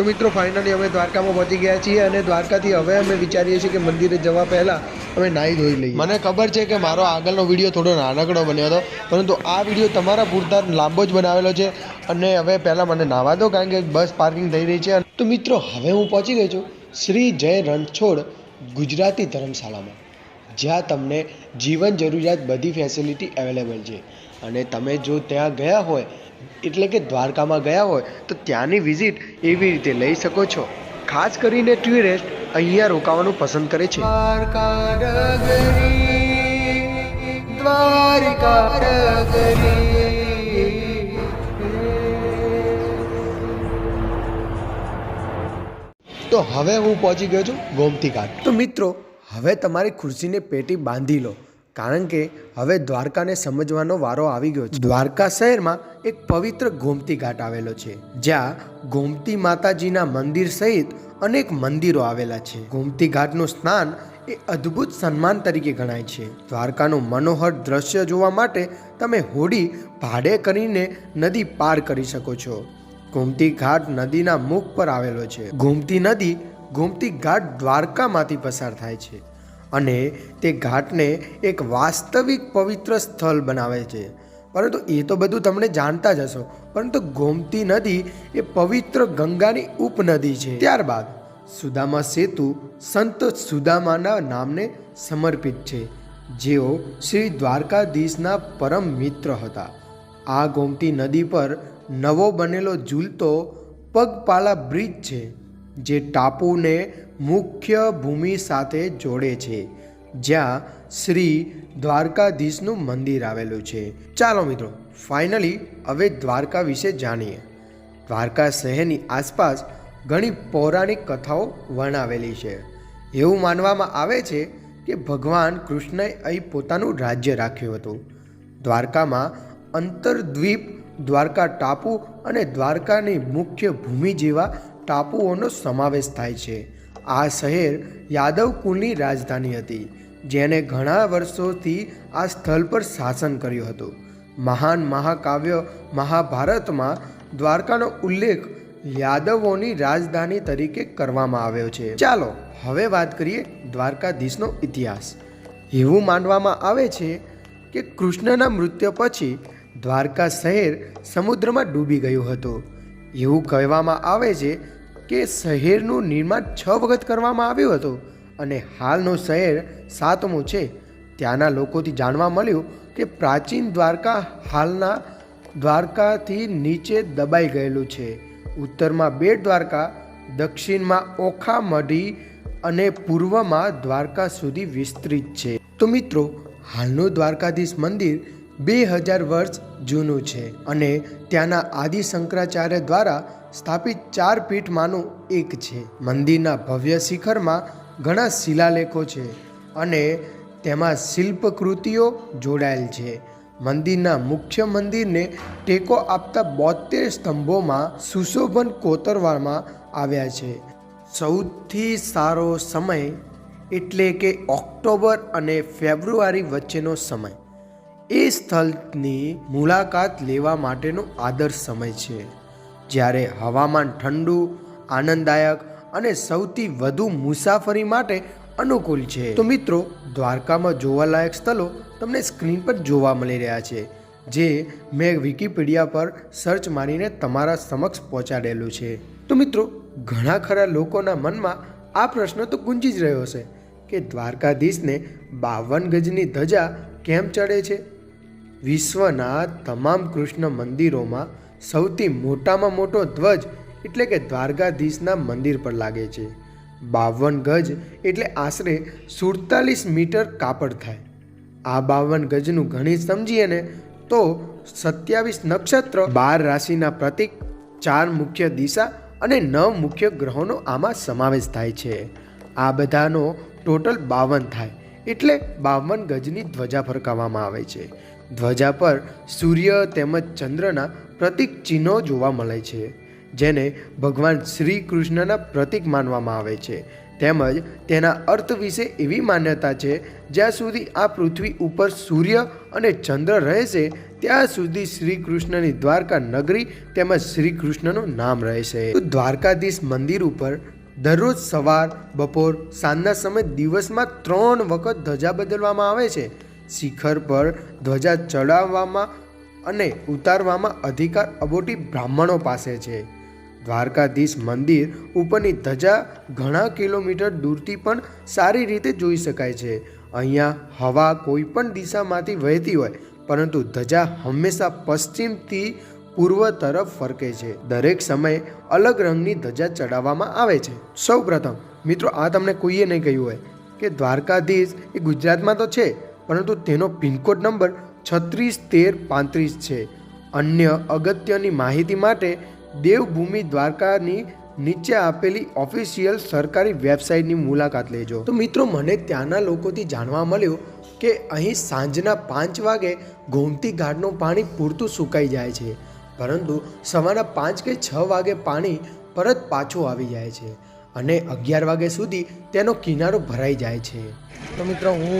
તો મિત્રો ફાઇનલી અમે દ્વારકામાં પહોંચી ગયા છીએ અને દ્વારકાથી હવે અમે વિચારીએ છીએ કે મંદિરે જવા પહેલાં અમે નાહી ધોઈ લઈએ. મને ખબર છે કે મારો આગળનો વીડિયો થોડો નાનકડો બન્યો હતો, પરંતુ આ વીડિયો તમારા પૂરતા લાંબો જ બનાવેલો છે અને હવે પહેલાં મને નાહવા દો કારણ કે બસ પાર્કિંગ થઈ રહી છે. તો મિત્રો, હવે હું પહોંચી ગયો છું શ્રી જય રણછોડ ગુજરાતી ધર્મશાળામાં, જ્યાં તમને જીવન જરૂરિયાત બધી ફેસિલિટી અવેલેબલ છે. અને તમે જો ત્યાં ગયા હોય એટલે કે દ્વારકામાં ગયા હોય તો ત્યાંની વિઝિટ એવી રીતે લઈ શકો છો. ખાસ કરીને ટુરિસ્ટ અહીંયા રોકાવાનું પસંદ કરે છે. તો હવે હું પહોંચી ગયો છું ગોમતી ઘાટ તો મિત્રો હવે તમારી ખુરશીને પેટી બાંધી લો. કારણ કે હવે દ્વારકાને સમજવાનો વારો આવી ગયો છે. દ્વારકા શહેરમાં એક પવિત્ર ગોમતી ઘાટ આવેલો છે, જ્યાં ગોમતી માતાજીના મંદિર સહિત અનેક મંદિરો આવેલા છે. ગોમતી ઘાટનું સ્નાન એ અદ્ભુત સન્માન તરીકે ગણાય છે. દ્વારકાનું મનોહર દ્રશ્ય જોવા માટે તમે હોડી ભાડે કરીને નદી પાર કરી શકો છો. ગોમતી ઘાટ નદીના મુખ પર આવેલો છે. ગોમતી નદી ગોમતી ઘાટ દ્વારકામાંથી પસાર થાય છે. અને તે ઘાટને એક વાસ્તવિક પવિત્ર સ્થળ બનાવે છે. પરંતુ એ તો બધું તમને જાણતા જ હશો. પરંતુ ગોમતી નદી એ પવિત્ર ગંગાની ઉપનદી છે. ત્યારબાદ સુદામા સેતુ સંત સુદામાના નામને સમર્પિત છે. જેઓ શ્રી દ્વારકાધીશના પરમ મિત્ર હતા. આ ગોમતી નદી પર નવો બનેલો ઝૂલતો પગપાળા બ્રિજ છે. જે ટાપુને મુખ્ય ભૂમિ સાથે જોડે છે, જ્યાં શ્રી દ્વારકાધીશનું મંદિર આવેલું છે. ચાલો મિત્રો, ફાઇનલી હવે દ્વારકા વિશે જાણીએ. દ્વારકા શહેરની આસપાસ ઘણી પૌરાણિક કથાઓ વર્ણવેલી છે. એવું માનવામાં આવે છે કે ભગવાન કૃષ્ણએ અહીં પોતાનું રાજ્ય રાખ્યું હતું. દ્વારકામાં અંતરદ્વીપ, દ્વારકા ટાપુ અને દ્વારકાની મુખ્ય ભૂમિ જેવા ટાપુઓનો સમાવેશ થાય છે. આ શહેર યાદવ કુળની રાજધાની હતી જેને ઘણા વર્ષોથી આ સ્થળ પર શાસન કર્યું હતું. મહાન મહાકાવ્ય મહાભારતમાં દ્વારકાનો ઉલ્લેખ યાદવોની રાજધાની તરીકે કરવામાં આવ્યો છે. ચાલો, હવે વાત કરીએ દ્વારકાધીશનો ઇતિહાસ. એવું માનવામાં આવે છે કે કૃષ્ણના મૃત્યુ પછી દ્વારકા શહેર સમુદ્રમાં ડૂબી ગયું હતું. એવું કહેવામાં આવે છે કે શહેરનું નિર્માણ છ વખત કરવામાં આવ્યું હતું અને હાલનું શહેર સાતમું છે. ત્યાંના લોકોથી જાણવા મળ્યું કે પ્રાચીન દ્વારકા હાલના દ્વારકાથી નીચે દબાઈ ગયેલું છે. ઉત્તરમાં બેટ દ્વારકા, દક્ષિણમાં ઓખા મઢી અને પૂર્વમાં દ્વારકા સુધી વિસ્તૃત છે. તો મિત્રો, હાલનું દ્વારકાધીશ મંદિર બે હજાર વર્ષ જૂનું છે અને ત્યાંના આદિ શંકરાચાર્ય દ્વારા સ્થાપિત ચાર પીઠમાંનું એક છે. મંદિરના ભવ્ય શિખરમાં ઘણા શિલાલેખો છે અને તેમાં શિલ્પકૃતિઓ જોડાયેલ છે. મંદિરના મુખ્ય મંદિરને ટેકો આપતા બોતેર સ્તંભોમાં સુશોભન કોતરવામાં આવ્યા છે. સૌથી સારો સમય એટલે કે ઓક્ટોબર અને ફેબ્રુઆરી વચ્ચેનો સમય. એ સ્થળની મુલાકાત લેવા માટેનો આદર્શ સમય છે. જ્યારે હવામાન ઠંડુ, આનંદદાયક અને સૌથી વધુ મુસાફરી માટે અનુકૂળ છે. તો મિત્રો, દ્વારકામાં જોવાલાયક સ્થળો તમને સ્ક્રીન પર જોવા મળી રહ્યા છે, જે મેં વિકિપીડિયા પર સર્ચ મારીને તમારા સમક્ષ પહોંચાડેલું છે. તો મિત્રો, ઘણા ખરા લોકોના મનમાં આ પ્રશ્ન તો ગુંજી જ રહ્યો છે કે દ્વારકાધીશને બાવન ગજની ધજા કેમ ચડે છે? વિશ્વના તમામ કૃષ્ણ મંદિરોમાં સૌથી મોટામાં મોટો ધ્વજ એટલે કે દ્વારકાધીશના મંદિર પર લાગે છે. બાવન ગજ એટલે આશરે સુડતાલીસ મીટર કાપડ થાય. આ બાવન ગજનું ગણિત સમજીએ ને તો સત્યાવીસ નક્ષત્ર, બાર રાશિના પ્રતીક, ચાર મુખ્ય દિશા અને નવ મુખ્ય ગ્રહોનો આમાં સમાવેશ થાય છે. આ બધાનો ટોટલ બાવન થાય એટલે બાવન ગજની ધ્વજા ફરકાવવામાં આવે છે. ધ્વજા પર સૂર્ય તેમજ ચંદ્રના પ્રતીક ચિહ્નો જોવા મળે છે, જેને ભગવાન શ્રી કૃષ્ણના પ્રતીક માનવામાં આવે છે. તેમજ તેના અર્થ વિશે એવી માન્યતા છે, જ્યાં સુધી આ પૃથ્વી ઉપર સૂર્ય અને ચંદ્ર રહેશે, ત્યાં સુધી શ્રી કૃષ્ણની દ્વારકા નગરી તેમજ શ્રી કૃષ્ણનું નામ રહેશે. દ્વારકાધીશ મંદિર ઉપર દરરોજ સવાર, બપોર, સાંજના સમય દિવસમાં ત્રણ વખત ધજા બદલવામાં આવે છે. શિખર પર ધ્વજા ચડાવવામાં અને ઉતારવામાં અધિકાર અબોટી બ્રાહ્મણો પાસે છે. દ્વારકાધીશ મંદિર ઉપરની ધજા ઘણા કિલોમીટર દૂરથી પણ સારી રીતે જોઈ શકાય છે. અહીંયા હવા કોઈ પણ દિશામાંથી વહેતી હોય, પરંતુ ધજા હંમેશા પશ્ચિમથી પૂર્વ તરફ ફરકે છે. દરેક સમયે અલગ રંગની ધજા ચડાવવામાં આવે છે. સૌ પ્રથમ મિત્રો, આ તમને કોઈએ નહીં કહ્યું હોય કે દ્વારકાધીશ એ ગુજરાતમાં તો છે પરંતુ તેનો પિનકોડ નંબર છત્રીસ તેર પાંત્રીસ છે. અન્ય અગત્યની માહિતી માટે દેવભૂમિ દ્વારકાની નીચે આપેલી ઓફિશિયલ સરકારી વેબસાઇટની મુલાકાત લેજો. તો મિત્રો, મને ત્યાંના લોકોથી જાણવા મળ્યું કે અહીં સાંજના પાંચ વાગે ગોમતી ઘાટનું પાણી પૂરતું સુકાઈ જાય છે, પરંતુ સવારના પાંચ કે છ વાગે પાણી પરત પાછું આવી જાય છે. અને અગિયાર વાગ્યા સુધી તેનો કિનારો ભરાઈ જાય છે. તો મિત્રો, હું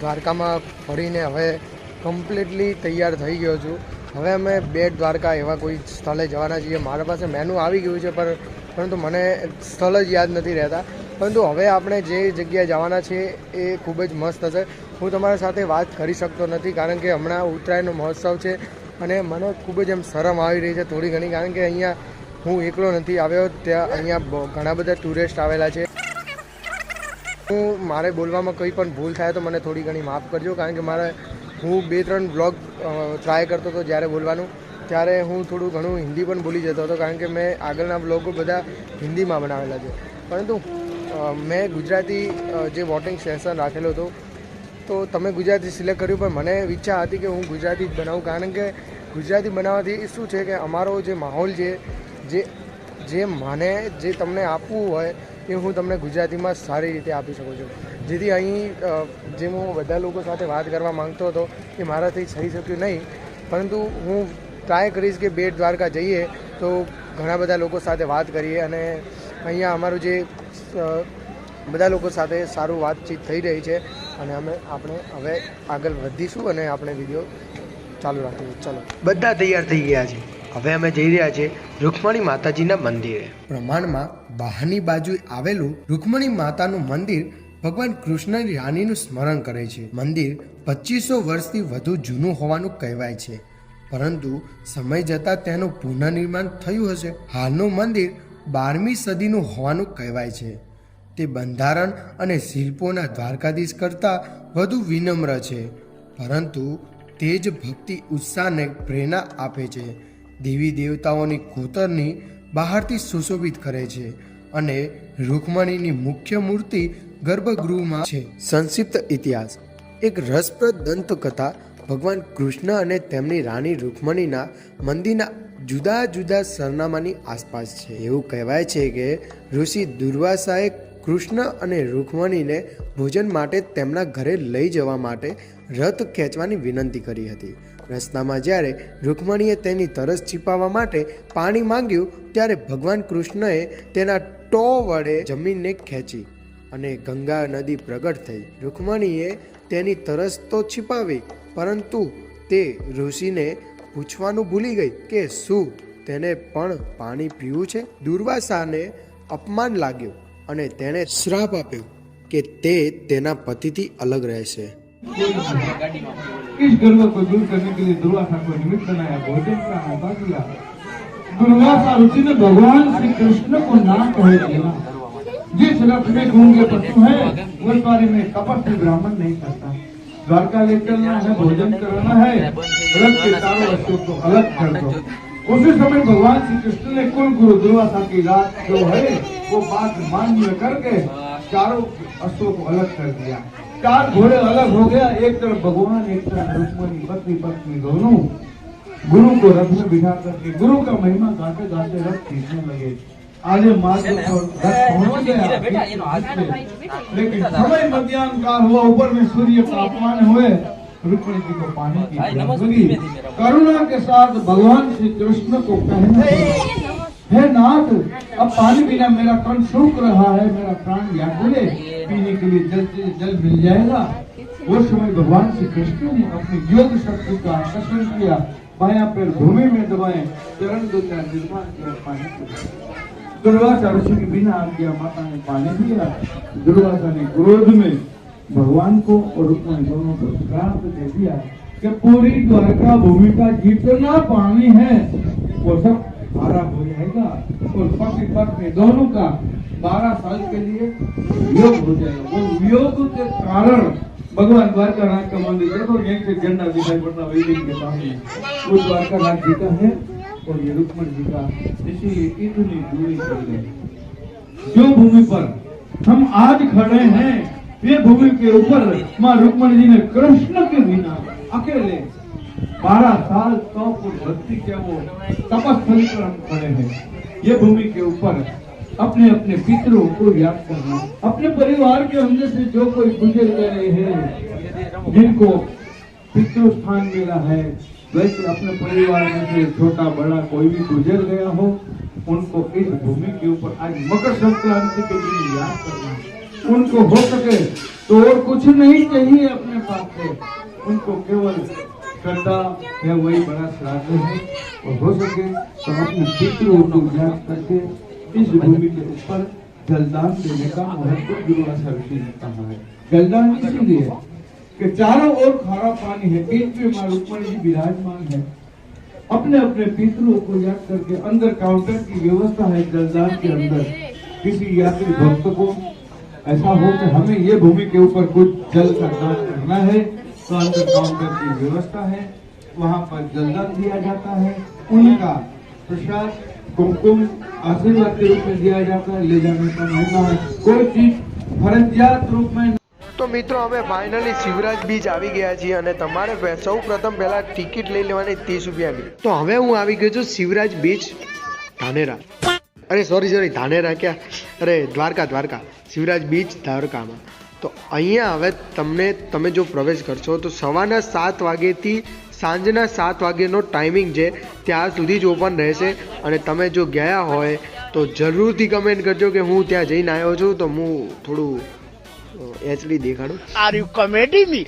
દ્વારકામાં ફરીને હવે કમ્પ્લીટલી તૈયાર થઈ ગયો છું. હવે અમે બેટ દ્વારકા એવા કોઈ સ્થળે જવાના છીએ. મારા પાસે મેનુ આવી ગયું છે, પર, પરંતુ મને સ્થળ જ યાદ નથી રહેતા. પરંતુ હવે આપણે જે જગ્યાએ જવાના છે એ ખૂબ જ મસ્ત હશે. હું તમારા સાથે વાત કરી શકતો નથી, કારણ કે હમણાં ઉત્તરાયણનો મહોત્સવ છે અને મને ખૂબ જ એમ શરમ આવી રહી છે થોડી ઘણી, કારણ કે અહીંયા હું એકલો નથી આવ્યો, ત્યાં અહીંયા ઘણા બધા ટુરિસ્ટ આવેલા છે. હું, મારે બોલવામાં કંઈ પણ ભૂલ થાય તો મને થોડી ઘણી માફ કરજો, કારણ કે મારે, હું બે ત્રણ બ્લોગ ટ્રાય કરતો હતો જ્યારે બોલવાનું. ત્યારે હું થોડું ઘણું હિન્દી પણ બોલી જતો હતો, કારણ કે મેં આગળના બ્લોગો બધા હિન્દીમાં બનાવેલા છે. પરંતુ મેં ગુજરાતી જે વોટિંગ સેશન રાખેલો હતો, તો તમે ગુજરાતી સિલેક્ટ કર્યું, પણ મને ઈચ્છા હતી કે હું ગુજરાતી જ બનાવું, કારણ કે ગુજરાતી બનાવવાથી શું છે કે અમારો જે માહોલ છે જે જે મને જે તમને આપવું હોય એ હું તમને ગુજરાતીમાં સારી રીતે આપી શકું છું. જેથી અહીં જે હું બધા લોકો સાથે વાત કરવા માંગતો હતો એ મારાથી થઈ શક્યું નહીં. પરંતુ હું ટ્રાય કરીશ કે બેટ દ્વારકા જઈએ તો ઘણા બધા લોકો સાથે વાત કરીએ અને અહીંયા અમારું જે બધા લોકો સાથે સારું વાતચીત થઈ રહી છે અને અમે, આપણે હવે આગળ વધીશું અને આપણે વીડિયો ચાલુ રાખીશું. ચલો. બધા તૈયાર થઈ ગયા છે. હવે અમે જઈ રહ્યા છીએ રૂકમણી માતાજીના મંદિરે. પ્રમાણમાં બહારની બાજુ આવેલું રૂકમણી માતાનું મંદિર ભગવાન કૃષ્ણની રાણીનું સ્મરણ કરે છે. મંદિર પચીસો વર્ષથી વધુ જૂનું હોવાનું કહેવાય છે. પરંતુ સમય જતાં તેનું પુનઃનિર્માણ થયું હશે. હાલનું મંદિર બારમી સદીનું હોવાનું કહેવાય છે. તે બંધારણ અને શિલ્પોના દ્વારકાધીશ કરતાં વધુ વિનમ્ર છે. પરંતુ તે જ ભક્તિ ઉત્સાહને પ્રેરણા આપે છે. દેવી દેવતાઓની કોતરની બહારથી સુશોભિત કરે છે અને રૂકમણીની મુખ્ય મૂર્તિ ગર્ભગૃહમાં છે. સંક્ષિપ્ત ઇતિહાસ. એક રસપ્રદ દંતકથા ભગવાન કૃષ્ણ અને તેમની રાણી રૂકમણીના મંદિરના જુદા જુદા સરનામાની આસપાસ છે. એવું કહેવાય છે કે ઋષિ દુર્વાસાએ કૃષ્ણ અને રૂકમણીને ભોજન માટે તેમના ઘરે લઈ જવા માટે રથ ખેંચવાની વિનંતી કરી હતી. રસ્તામાં જ્યારે રૂકમણીએ તેની તરસ છીપાવવા માટે પાણી માંગ્યું, ત્યારે ભગવાન કૃષ્ણએ તેના ટો વડે જમીનને ખેંચી અને ગંગા નદી પ્રગટ થઈ. રૂકમણીએ તેની તરસ તો છીપાવી, પરંતુ તે ઋષિને પૂછવાનું ભૂલી ગઈ કે શું તેને પણ પાણી પીવું છે? દુર્વાસાને અપમાન લાગ્યું અને તેણે શ્રાપ આપ્યો કે તે તેના પતિથી અલગ રહેશે. इस गर्व को दूर करने के लिए दुर्वासा को निमित्त बनाया, भोजन का मौका दिया दुर्वासा ऋषि ने भगवान श्री कृष्ण को ना कह दिया जिस रथ में गूँगे पशु है उस बारे में कपट भी ब्राह्मण नहीं करता। द्वारका ले चलना है, भोजन करना है, रथ के चारों वस्तुओं को अलग कर दो। उसी समय भगवान श्री कृष्ण ने कुल गुरु दुर्वासा की रात जो है, वो बात मान्य करके चारों अश्वों को अलग कर दिया। चार घोड़े अलग हो गया एक तरफ़ भगवान एक तरफ़ रुक्मणी पत्नी पत्नी दोनों। गुरु को रथ में बिठा करके गुरु का महिमा गाते गाते रथ खींचने लगे। आगे मार्ग पहुँच गया। लेकिन समय मध्यान्ह काल हुआ ऊपर में सूर्य तापमान हुए। रुक्मणी जी को पानी की करुणा के साथ भगवान श्री कृष्ण को कहना पड़ा, हे नाथ, अब पानी बिना मेरा प्राण सूख रहा है, मेरा प्राण व्याकुल पीने के लिए जल जल मिल जाएगा। वो समय भगवान श्री कृष्ण ने अपनी योग शक्ति का आकर्षण किया, बाया पैर भूमि में दबाए, चरण दुनिया निर्माण किया, पानी दुर्वासा ऋषि के बिना आज्ञा माता ने पानी दिया दुर्वासा ने क्रोध में भगवान को और रुक्मणी दोनों को श्राप दे दिया कि पूरी द्वारका भूमि का जितना पानी है, वो सब हरा हो जाएगा और पति पत्नी दोनों का बारह साल के लिए वियोग हो जाएगा। वो वियोग के कारण भगवान द्वारका नाथ का मंदिर देखो यहीं से झंडा दिखाई पड़ना वेदिक के सामने, वो द्वारका नाथ जी का है और ये रुक्मण जी का इसीलिए इतनी दूरी कर गए। जो भूमि पर हम आज खड़े हैं, ये भूमि के ऊपर माँ रुक्मणी जी ने कृष्ण के बिना अकेले बारह साल तो भक्ति के वो तपस्थली पर हम खड़े हैं। ये भूमि के ऊपर अपने अपने पितरों को याद करना, अपने परिवार के अंदर से जो कोई गुजर गए हैं, जिनको पितृ स्थान मिला है, वैसे अपने परिवार में से छोटा बड़ा कोई भी गुजर गया हो, उनको इस भूमि के ऊपर आज मकर संक्रांति के दिन याद करना। उनको हो सके तो और कुछ नहीं चाहिए अपने पास से। उनको केवल श्रद्धा है वही बड़ा श्राद्ध है। और हो सके तो अपने पितरों को याद करके इस भूमि के ऊपर जलदान देने का महत्व दुर्वासा ऋषि ने कहा है। जलदान इसीलिए कि चारों ओर खारा पानी है बीच में माँ रुक्मणी जी विराजमान है। अपने अपने पितरों को याद करके अंदर काउंटर की व्यवस्था है जलदान के अंदर। किसी यात्री भक्त को ऐसा हो कि हमें ये भूमि के ऊपर कुछ जल का दान करना है तो अंदर काउंटर की व्यवस्था है वहां पर जलदान दिया जाता है उनका प्रसाद कुमकुम आशीर्वाद के रूप में दिया जाता है ले जाने का महिमा है कोई चीज फरजियात रूप में તો મિત્રો અમે ફાઇનલી શિવરાજ બીચ આવી ગયા છીએ અને તમારે પે- સૌ પ્રથમ પહેલા ટિકિટ લઈ લેવાની ત્રીસ રૂપિયાની તો હવે હું આવી ગયો છું શિવરાજ બીચ ધાનેરા અરે સોરી સોરી ધાનેરા ક્યાં અરે દ્વારકા દ્વારકા શિવરાજ બીચ દ્વારકામાં તો અહીંયા હવે તમને, તમે જો પ્રવેશ કરશો, તો સવારના સાત વાગ્યેથી સાંજના સાત વાગ્યાનો ટાઈમિંગ છે. ત્યાં સુધી જ ઓપન રહેશે. અને તમે જો ગયા હોય, તો જરૂરથી કમેન્ટ કરજો કે હું ત્યાં જઈને આવ્યો છું. તો હું થોડું એચડી દેખાડું. Are you comedy me?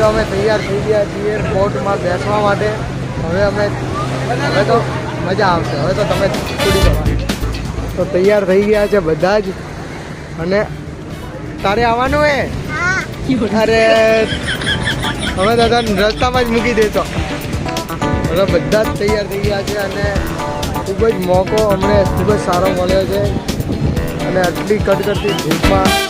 મિત્રો અમે તૈયાર થઈ ગયા છીએ બોટમાં બેસવા માટે. હવે અમે હવે તો મજા આવશે. હવે તો તમે છૂટી જવા તો તૈયાર થઈ ગયા છે બધા જ. અને તારે આવવાનું હે અરે, હવે દાદા રસ્તામાં જ મૂકી દેતો હવે બધા જ તૈયાર થઈ ગયા છે અને ખૂબ જ મોકો અમને, ખૂબ જ સારો મળ્યો છે. અને આટલી કટકટતી ધૂપમાં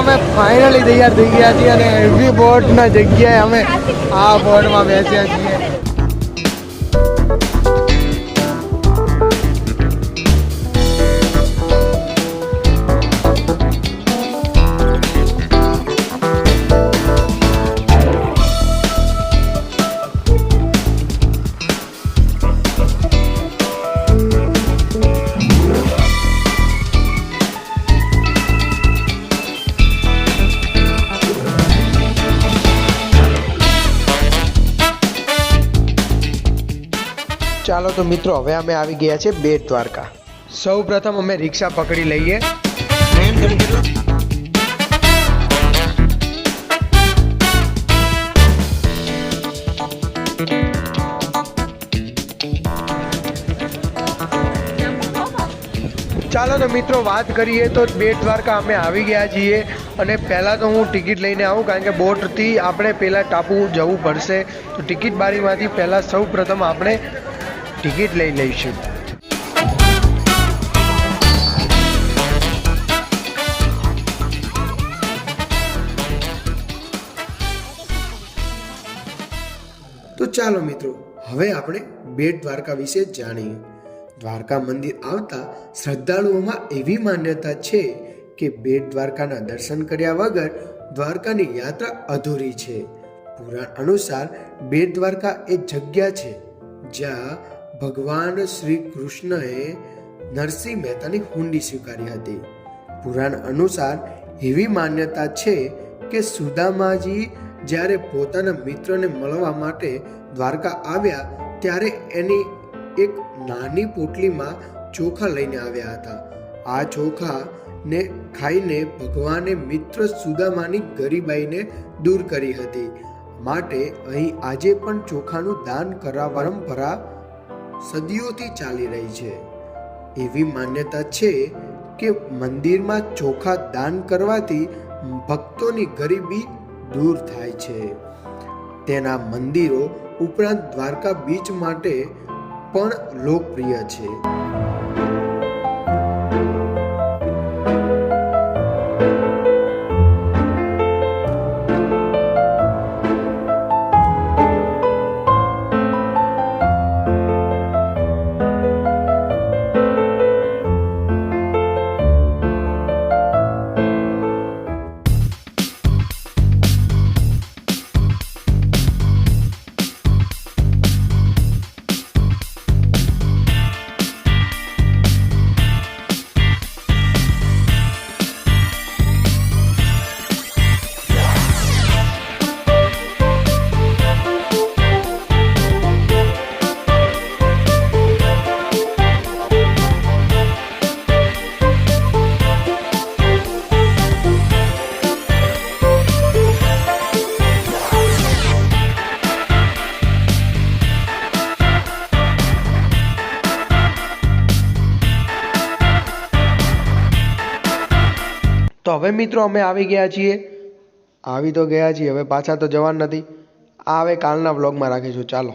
અમે ફાઇનલી તૈયાર થઈ ગયા છીએ અને એવી બોટના જગ્યાએ અમે આ બોટમાં બેસ્યા છીએ. ચાલો તો મિત્રો હવે અમે આવી ગયા છે બેટ દ્વારકા. સૌ પ્રથમ અમે રિક્ષા પકડી લઈએ. ચાલો તો મિત્રો વાત કરીએ તો બેટ દ્વારકા અમે આવી ગયા છીએ અને પહેલાં તો હું ટિકિટ લઈને આવું કારણ કે બોટથી આપણે પહેલાં ટાપુ જવું પડશે. તો ટિકિટ બારીમાંથી પહેલાં સૌ પ્રથમ આપણે ટિકિટ લઈ લઈશું. તો ચાલો મિત્રો, હવે આપણે બેટ દ્વારકા વિશે જાણીએ. દ્વારકા મંદિર આવતા શ્રદ્ધાળુઓમાં એવી માન્યતા છે કે બેટ દ્વારકાના દર્શન કર્યા વગર દ્વારકાની યાત્રા અધૂરી છે. પુરાણ અનુસાર બેટ દ્વારકા એ જગ્યા છે જ્યાં ભગવાન શ્રી કૃષ્ણએ નરસિંહ મહેતાની હુંડી સ્વીકારી હતી. પુરાણ અનુસાર એવી માન્યતા છે કે સુદામાજી જ્યારે પોતાના મિત્રને મળવા માટે દ્વારકા આવ્યા ત્યારે એની એક નાની પોટલીમાં ચોખા લઈને આવ્યા હતા. આ ચોખા ને ખાઈને ભગવાને મિત્ર સુદામાની ગરીબાઈને દૂર કરી હતી. માટે અહીં આજે પણ ચોખાનું દાન કરવા પરંપરા સદીઓથી ચાલી રહી છે. એવી માન્યતા છે કે મંદિરમાં ચોખા દાન કરવાથી ભક્તોની ગરીબી દૂર થાય છે. તેના મંદિરો ઉપરાંત દ્વારકા બીચ માટે પણ લોકપ્રિય છે. હવે મિત્રો અમે આવી ગયા છીએ. આવી તો ગયા છીએ, હવે પાછા તો જવાના નથી. આ હવે કાલના વ્લોગમાં રાખીશું. ચાલો.